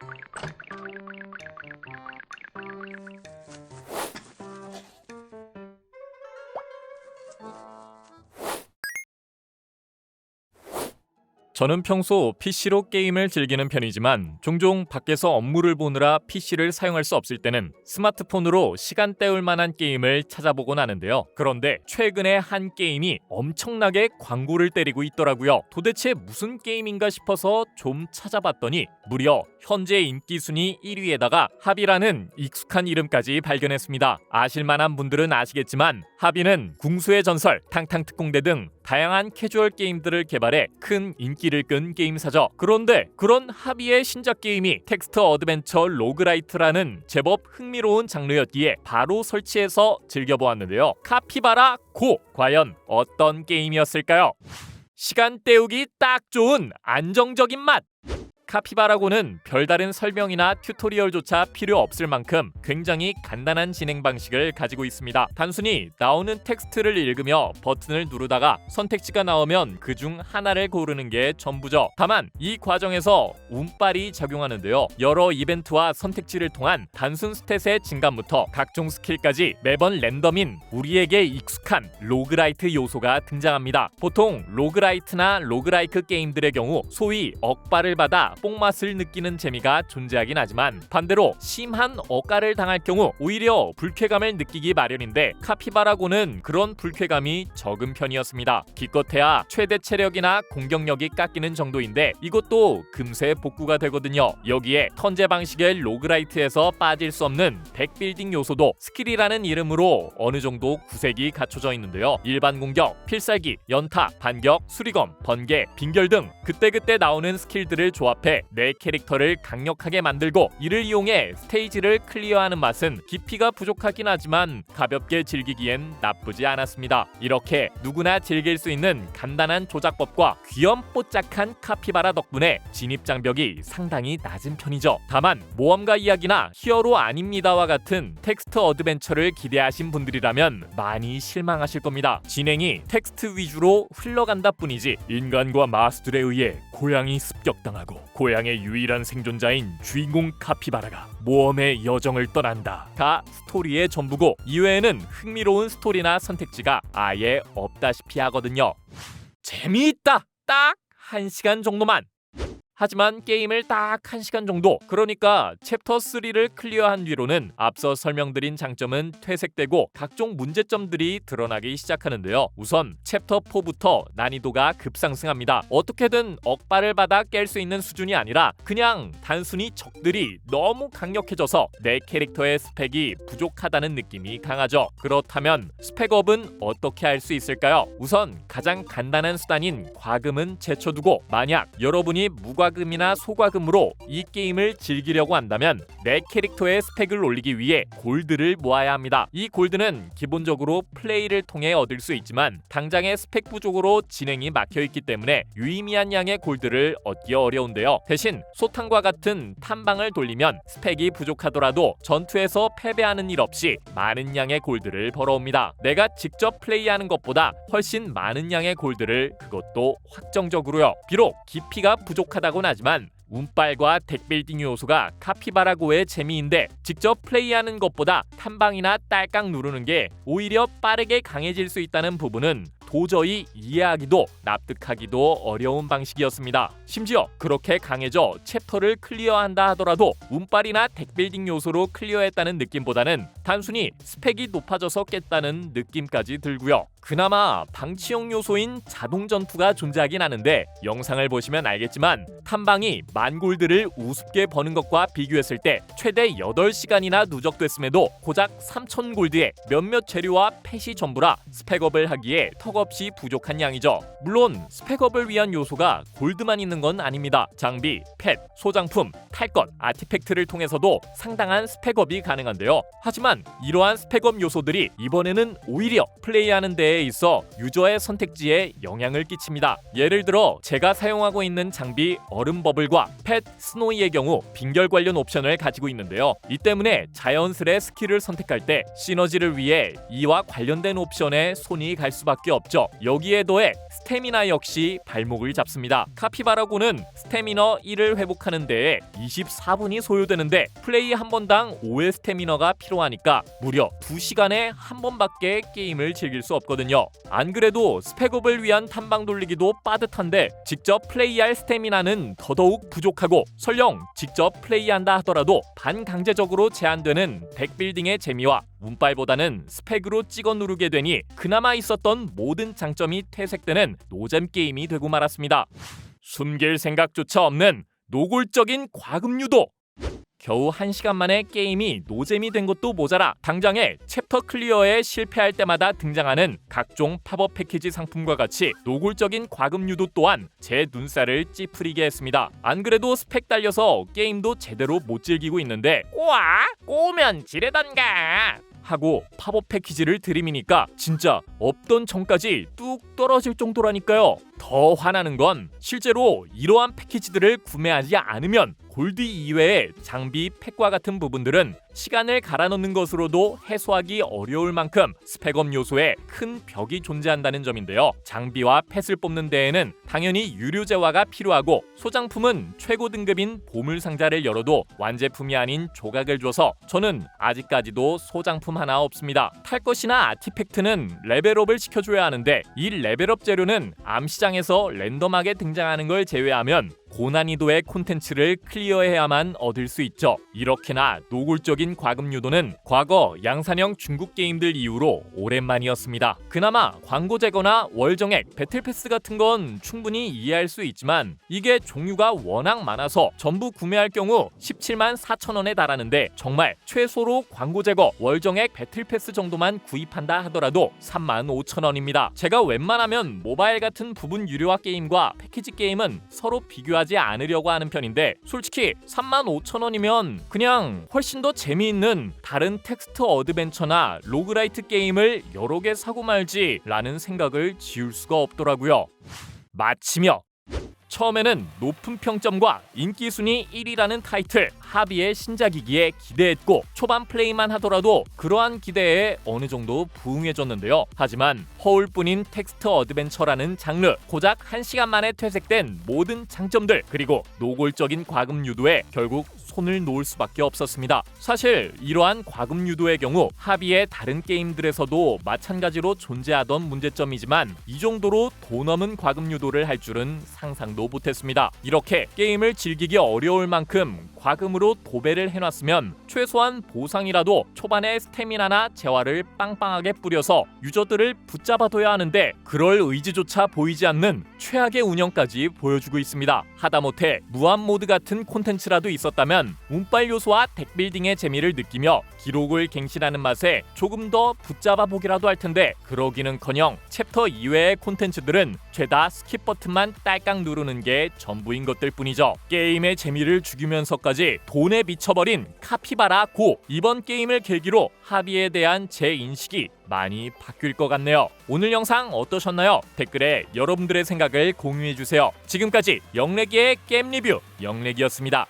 Thank you. 저는 평소 PC로 게임을 즐기는 편이지만 종종 밖에서 업무를 보느라 PC를 사용할 수 없을 때는 스마트폰으로 시간 때울 만한 게임을 찾아보곤 하는데요. 그런데 최근에 한 게임이 엄청나게 광고를 때리고 있더라고요. 도대체 무슨 게임인가 싶어서 좀 찾아봤더니 무려 현재 인기 순위 1위에다가 합이라는 익숙한 이름까지 발견했습니다. 아실만한 분들은 아시겠지만 합이는 궁수의 전설, 탕탕 특공대 등 다양한 캐주얼 게임들을 개발해 큰 인기를 끈 게임사죠. 그런데 그런 합의의 신작 게임이 텍스트 어드벤처 로그라이트라는 제법 흥미로운 장르였기에 바로 설치해서 즐겨보았는데요. 카피바라 고! 과연 어떤 게임이었을까요? 시간 때우기 딱 좋은 안정적인 맛! 카피바라고는 별다른 설명이나 튜토리얼조차 필요 없을 만큼 굉장히 간단한 진행 방식을 가지고 있습니다. 단순히 나오는 텍스트를 읽으며 버튼을 누르다가 선택지가 나오면 그 중 하나를 고르는 게 전부죠. 다만 이 과정에서 운빨이 작용하는데요. 여러 이벤트와 선택지를 통한 단순 스탯의 증감부터 각종 스킬까지 매번 랜덤인 우리에게 익숙한 로그라이트 요소가 등장합니다. 보통 로그라이트나 로그라이크 게임들의 경우 소위 억발을 받아 뽕맛을 느끼는 재미가 존재하긴 하지만 반대로 심한 억가를 당할 경우 오히려 불쾌감을 느끼기 마련인데 카피바라고는 그런 불쾌감이 적은 편이었습니다. 기껏해야 최대 체력이나 공격력이 깎이는 정도인데 이것도 금세 복구가 되거든요. 여기에 턴제 방식의 로그라이트에서 빠질 수 없는 덱빌딩 요소도 스킬이라는 이름으로 어느 정도 구색이 갖춰져 있는데요. 일반 공격, 필살기, 연타, 반격, 수리검, 번개, 빙결 등 그때그때 나오는 스킬들을 조합해 내 캐릭터를 강력하게 만들고 이를 이용해 스테이지를 클리어하는 맛은 깊이가 부족하긴 하지만 가볍게 즐기기엔 나쁘지 않았습니다. 이렇게 누구나 즐길 수 있는 간단한 조작법과 귀염뽀짝한 카피바라 덕분에 진입 장벽이 상당히 낮은 편이죠. 다만 모험가 이야기나 히어로 아닙니다와 같은 텍스트 어드벤처를 기대하신 분들이라면 많이 실망하실 겁니다. 진행이 텍스트 위주로 흘러간다 뿐이지 인간과 마수들에 의해 고양이 습격당하고 고향의 유일한 생존자인 주인공 카피바라가 모험의 여정을 떠난다. 다 스토리의 전부고 이외에는 흥미로운 스토리나 선택지가 아예 없다시피 하거든요. 재미있다. 딱한 시간 정도만. 하지만 게임을 딱 1시간 정도 그러니까 챕터 3를 클리어한 뒤로는 앞서 설명드린 장점은 퇴색되고 각종 문제점들이 드러나기 시작하는데요. 우선 챕터 4부터 난이도가 급상승합니다. 어떻게든 억발을 받아 깰 수 있는 수준이 아니라 그냥 단순히 적들이 너무 강력해져서 내 캐릭터의 스펙이 부족하다는 느낌이 강하죠. 그렇다면 스펙업은 어떻게 할 수 있을까요? 우선 가장 간단한 수단인 과금은 제쳐두고 만약 여러분이 무과 과금이나 소과금으로 이 게임을 즐기려고 한다면 내 캐릭터의 스펙을 올리기 위해 골드를 모아야 합니다. 이 골드는 기본적으로 플레이를 통해 얻을 수 있지만 당장의 스펙 부족으로 진행이 막혀 있기 때문에 유의미한 양의 골드를 얻기 어려운데요. 대신 소탕과 같은 탐방을 돌리면 스펙이 부족하더라도 전투에서 패배하는 일 없이 많은 양의 골드를 벌어옵니다. 내가 직접 플레이하는 것보다 훨씬 많은 양의 골드를 그것도 확정적으로요. 비록 깊이가 부족하다고 하지만 운빨과 덱빌딩 요소가 카피바라고의 재미인데 직접 플레이하는 것보다 탐방이나 딸깍 누르는 게 오히려 빠르게 강해질 수 있다는 부분은 도저히 이해하기도 납득하기도 어려운 방식이었습니다. 심지어 그렇게 강해져 챕터를 클리어한다 하더라도 운빨이나 덱빌딩 요소로 클리어했다는 느낌보다는 단순히 스펙이 높아져서 깼다는 느낌까지 들고요. 그나마 방치형 요소인 자동 전투가 존재하긴 하는데 영상을 보시면 알겠지만 탐방이 만 골드를 우습게 버는 것과 비교했을 때 최대 8시간이나 누적됐음에도 고작 3,000골드에 몇몇 재료와 펫이 전부라 스펙업을 하기에 턱없이 부족한 양이죠. 물론 스펙업을 위한 요소가 골드만 있는 건 아닙니다. 장비, 펫, 소장품, 탈 것, 아티팩트를 통해서도 상당한 스펙업이 가능한데요. 하지만 이러한 스펙업 요소들이 이번에는 오히려 플레이하는 데에 있어 유저의 선택지에 영향을 끼칩니다. 예를 들어 제가 사용하고 있는 장비 얼음 버블과 펫 스노이의 경우 빙결 관련 옵션을 가지고 있는데요. 이 때문에 자연스레 스킬을 선택할 때 시너지를 위해 이와 관련된 옵션에 손이 갈 수밖에 없죠. 여기에 더해 스태미나 역시 발목을 잡습니다. 카피바라고는 스태미너 1을 회복하는 데에 24분이 소요되는데 플레이 한 번당 5의 스태미너가 필요하니까 무려 2시간에 한 번밖에 게임을 즐길 수 없거든요. 안 그래도 스펙업을 위한 탐방 돌리기도 빠듯한데 직접 플레이할 스태미나는 더더욱 부족하고 설령 직접 플레이한다 하더라도 반강제적으로 제한되는 덱빌딩의 재미와 운빨보다는 스펙으로 찍어 누르게 되니 그나마 있었던 모든 장점이 퇴색되는 노잼 게임이 되고 말았습니다. 숨길 생각조차 없는 노골적인 과금 유도. 겨우 한시간 만에 게임이 노잼이 된 것도 모자라 당장에 챕터 클리어에 실패할 때마다 등장하는 각종 팝업 패키지 상품과 같이 노골적인 과금 유도 또한 제 눈살을 찌푸리게 했습니다. 안 그래도 스펙 달려서 게임도 제대로 못 즐기고 있는데 꼬아 꼬우면 지르던가 하고 팝업 패키지를 들이미니까 진짜 없던 정까지 뚝 떨어질 정도라니까요. 더 화나는 건 실제로 이러한 패키지들을 구매하지 않으면 골드 이외의 장비, 팩과 같은 부분들은 시간을 갈아넣는 것으로도 해소하기 어려울 만큼 스펙업 요소에 큰 벽이 존재한다는 점인데요. 장비와 펫을 뽑는 데에는 당연히 유료 재화가 필요하고 소장품은 최고 등급인 보물 상자를 열어도 완제품이 아닌 조각을 줘서 저는 아직까지도 소장품 하나 없습니다. 탈 것이나 아티팩트는 레벨업을 시켜줘야 하는데 이 레벨업 재료는 암시장에서 랜덤하게 등장하는 걸 제외하면 고난이도의 콘텐츠를 클리어해야만 얻을 수 있죠. 이렇게나 노골적인 과금 유도는 과거 양산형 중국 게임들 이후로 오랜만이었습니다. 그나마 광고 제거나 월정액, 배틀패스 같은 건 충분히 이해할 수 있지만 이게 종류가 워낙 많아서 전부 구매할 경우 17만 4천 원에 달하는데 정말 최소로 광고 제거, 월정액, 배틀패스 정도만 구입한다 하더라도 3만 5천 원입니다. 제가 웬만하면 모바일 같은 부분 유료화 게임과 패키지 게임은 서로 비교 하지 않으려고 하는 편인데 솔직히 3만 5천 원이면 그냥 훨씬 더 재미있는 다른 텍스트 어드벤처나 로그라이트 게임을 여러 개 사고 말지 라는 생각을 지울 수가 없더라고요. 마치며 처음에는 높은 평점과 인기 순위 1위라는 타이틀 하비의 신작이기에 기대했고 초반 플레이만 하더라도 그러한 기대에 어느 정도 부응해줬는데요. 하지만 허울뿐인 텍스트 어드벤처라는 장르 고작 1시간 만에 퇴색된 모든 장점들 그리고 노골적인 과금 유도에 결국 손을 놓을 수밖에 없었습니다. 사실 이러한 과금 유도의 경우 하비의 다른 게임들에서도 마찬가지로 존재하던 문제점이지만 이 정도로 돈 넘은 과금 유도를 할 줄은 상상도 못했습니다. 이렇게 게임을 즐기기 어려울 만큼 과금으로 도배를 해놨으면 최소한 보상이라도 초반에 스태미나나 재화를 빵빵하게 뿌려서 유저들을 붙잡아둬야 하는데 그럴 의지조차 보이지 않는 최악의 운영까지 보여주고 있습니다. 하다못해 무한 모드 같은 콘텐츠라도 있었다 면 운빨 요소와 덱빌딩의 재미를 느끼며 기록을 갱신하는 맛에 조금 더 붙잡아 보기라도 할 텐데 그러기는커녕 챕터 이외의 콘텐츠들은 죄다 스킵 버튼만 딸깍 누르는 게 전부인 것들 뿐이죠. 게임의 재미를 죽이면서까지 돈에 미쳐버린 카피바라 고 이번 게임을 계기로 합의에 대한 제 인식이 많이 바뀔 것 같네요. 오늘 영상 어떠셨나요? 댓글에 여러분들의 생각을 공유해 주세요. 지금까지 영래기의 게임 리뷰 영래기였습니다.